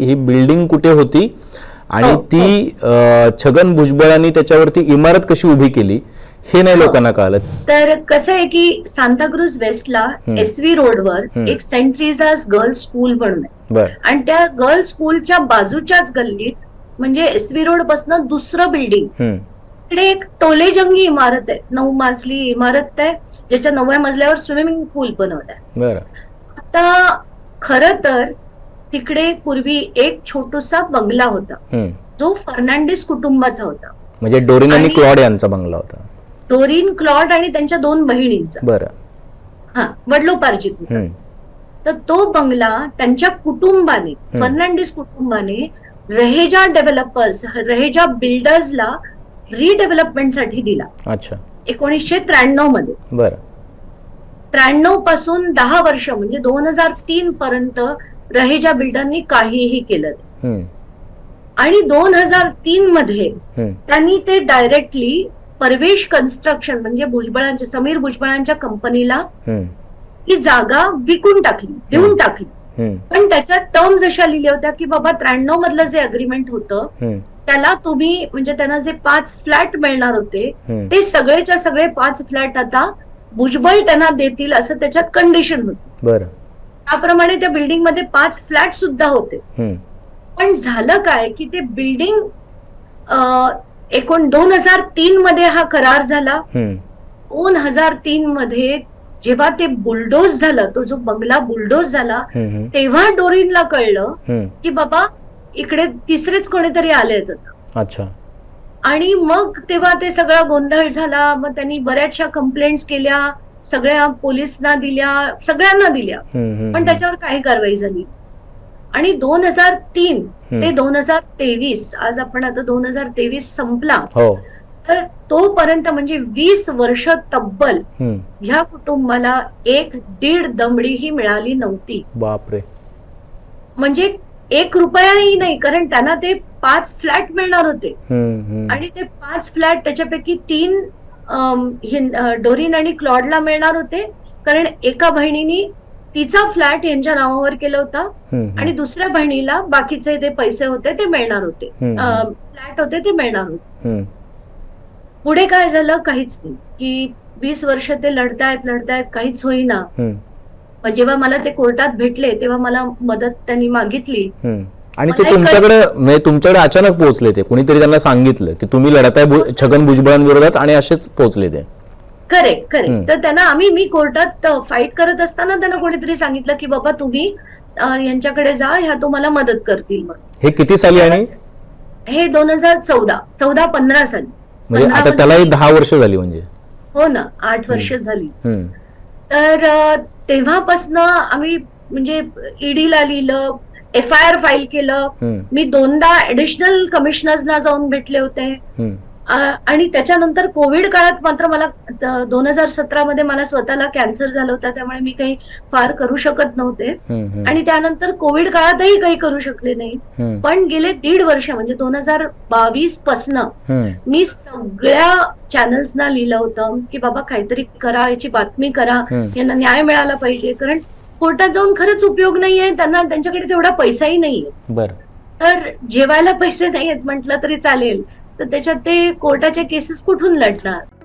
ही building कुठे होती आणि हो, ती छगन भुजबळांनी त्याच्यावरती इमारत कशी उभी केली हे नाही लोकांना कळलं. तर कसं आहे की सांताक्रूज वेस्टला एस व्ही रोडवर. एक सेंट ट्रिझास गर्ल्स स्कूल म्हणून आहे. आणि त्या गर्ल्स स्कूलच्या बाजूच्याच गल्लीत म्हणजे एस व्ही रोडपासून दुसरं बिल्डिंग. तिकडे एक टोलेजंगी इमारत आहे नऊ मजली इमारत आहे ज्याच्या नवव्या मजल्यावर स्विमिंग पूल बनवत आहे. आता खर तर तिकडे पूर्वी एक छोटूसा बंगला होता. जो फर्नांडिस कुटुंबाचा होता. म्हणजे डोरिन आणि क्लॉड यांचा बंगला होता. डोरीन क्लॉड आणि त्यांच्या दोन बहिणींचा. बरं. हा वडलोपार्जित तर तो बंगला त्यांच्या कुटुंबाने फर्नांडिस कुटुंबाने रहेजा डेव्हलपर्स रहेजा बिल्डर्सला रिडेव्हलपमेंटसाठी दिला. अच्छा. एकोणीसशे त्र्याण्णवमध्ये बरं. त्र्याण्णवपासून दहा वर्ष म्हणजे दोन हजार तीन पर्यंत रहेजा बिल्डरनी काहीही केलं. आणि दोन हजार तीन मध्ये त्यांनी ते डायरेक्टली परवेश कन्स्ट्रक्शन म्हणजे भुजबळांच्या समीर भुजबळांच्या कंपनीला ही जागा विकून टाकली देऊन टाकली. पण त्याच्यात टर्म्स अशा लिहिल्या होत्या की बाबा त्र्याण्णव मधलं जे अग्रीमेंट होतं त्याला तुम्ही म्हणजे त्यांना जे पाच फ्लॅट मिळणार होते. ते सगळेच्या सगळे पाच फ्लॅट आता भुजबळ त्यांना देतील असं त्याच्यात कंडिशन होती. बरं. त्याप्रमाणे त्या बिल्डिंगमध्ये पाच फ्लॅट सुद्धा होते. पण झालं काय की ते बिल्डिंग एकोण दोन हजार तीन मध्ये हा करार झाला. दोन हजार तीन मध्ये जेव्हा ते बुलडोज झालं तो जो बंगला बुलडोज झाला तेव्हा डोरीनला कळलं. की बाबा इकडे तिसरेच कोणीतरी आले. अच्छा. आणि मग तेव्हा ते सगळा गोंधळ झाला मग त्यांनी बऱ्याचशा कंप्लेंट्स केल्या. सगळ्या पोलिसना दिल्या सगळ्यांना दिल्या. पण त्याच्यावर काही कारवाई झाली. आणि दोन हजार तीन. ते दोन हजार तेवीस आज आपण आता दोन हजार तेवीस संपला हो. तर तोपर्यंत म्हणजे वीस वर्ष तब्बल ह्या कुटुंबाला एक दीड दमडी ही मिळाली नव्हती. बापरे. म्हणजे एक रुपयाही नाही कारण त्यांना ते पाच फ्लॅट मिळणार होते. आणि ते पाच फ्लॅट त्याच्यापैकी तीन डोरीन आणि क्लॉडला मिळणार होते कारण एका बहिणीनी तिचा फ्लॅट यांच्या नावावर केला होता आणि दुसऱ्या बहिणीला बाकीचे ते पैसे होते ते मिळणार होते. फ्लॅट होते ते मिळणार होते. पुढे काय झालं? काहीच नाही. की वीस वर्ष ते लढतायत लढतायत काहीच होईना. जेव्हा मला ते कोर्टात भेटले तेव्हा मला मदत त्यांनी मागितली. आणि ते तुमच्याकडे म्हणजे तुमच्याकडे अचानक पोहोचले ते. कुणीतरी त्यांना सांगितलं की तुम्ही लढताय भु- छगन भुजबळांविरोधात आणि असेच पोहोचले ते. करेक्ट हम्म. करेक्ट तर त्यांना आम्ही मी कोर्टात फाईट करत असताना त्यांना कोणीतरी सांगितलं की बाबा तुम्ही अ, यांच्याकडे जा ह्या तुम्हाला मदत करतील म्हणून. हे किती साली आणि? हे दोन हजार चौदा चौदा पंधरा साली. म्हणजे आता त्यालाही दहा वर्ष झाली म्हणजे. हो ना आठ वर्ष झाली. हम्म, तर अ, तेव्हापासनं आम्ही म्हणजे ईडीला लिहिलं एफ आय आर फाईल केलं. मी दोनदा ऍडिशनल कमिशनर्सना जाऊन भेटले होते. आणि त्याच्यानंतर कोविड काळात मात्र मला दोन हजार सतरा मध्ये मला स्वतःला कॅन्सर झालं होतं. त्यामुळे मी काही फार करू शकत नव्हते. आणि त्यानंतर कोविड काळातही काही करू शकले नाही. पण गेले दीड वर्ष म्हणजे दोन हजार बावीस पासनं मी सगळ्या चॅनल्सना लिहिलं होतं की बाबा काहीतरी करा याची बातमी करा. यांना न्याय मिळाला पाहिजे. कारण कोर्टात जाऊन खरंच उपयोग नाहीये त्यांना त्यांच्याकडे तेवढा पैसाही नाहीये. बरं. तर जेवायला पैसे नाहीयेत म्हटलं तरी चालेल. तर त्याच्यात ते कोर्टाच्या केसेस कुठून लढणार?